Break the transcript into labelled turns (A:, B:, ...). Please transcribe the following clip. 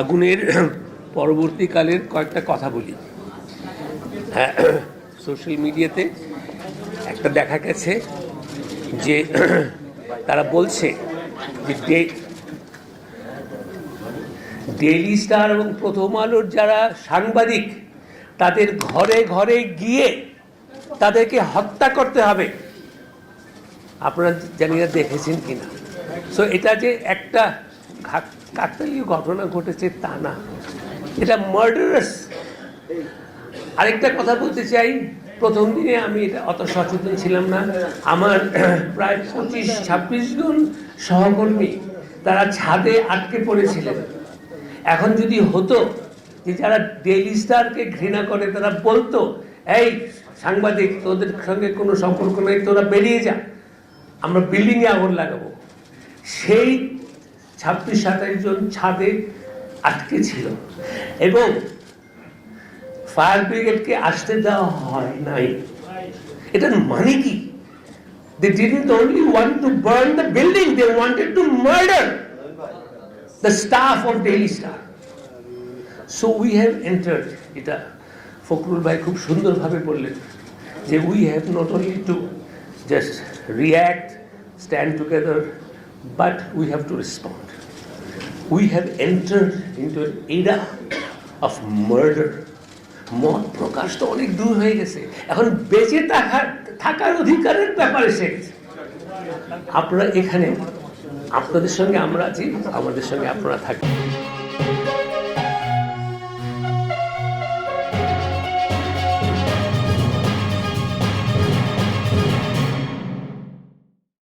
A: আগুনের পরবর্তীকালের কয়েকটা কথা বলি। হ্যাঁ সোশ্যাল মিডিয়াতে একটা দেখা গেছে যে তারা বলছে যে ডেইলি স্টার এবং প্রথম আলোর যারা সাংবাদিক, তাদের ঘরে ঘরে গিয়ে তাদেরকে হত্যা করতে হবে। আপনারা জানি না দেখেছেন কিনা। সো এটা যে একটা কাকতালীয় ঘটনা ঘটেছে তা না। এটা মার্ডারাস আরেকটা কথা বলতে চাই, প্রথম দিনে আমি এটা অত সচেতন ছিলাম না। আমার প্রায় পঁচিশ, ছাব্বিশ জন সহকর্মী তারা ছাদে আটকে পড়েছিলেন। এখন যদি হতো যে যারা ডেইলি স্টারকে ঘৃণা করে, তারা বলতো, এই সাংবাদিক, তোদের সঙ্গে কোনো সম্পর্ক নেই, তোরা বেরিয়ে যা, আমরা বিল্ডিংয়ে আগুন লাগাবো। সেই ছাব্বিশ সাতাশ জন ছাদে আটকে ছিল। এবং ফায়ার ব্রিগেডকে আসতে দেওয়া হয় নাই। এটার মানে কি? They didn't only want to burn the building they wanted to murder the staff of Daily Star so we have entered এটা ফখরুল ভাই খুব সুন্দরভাবে বললেন, যে we have not only to just react stand together but have to to respond have entered into into era of murder মত প্রকাশ তো অনেক দূর হয়ে গেছে। এখন বেঁচে থাকার থাকার অধিকারের ব্যাপার গেছে। আপনারা এখানে, আপনাদের সঙ্গে আমরা আছি, আমাদের সঙ্গে আপনারা থাকেন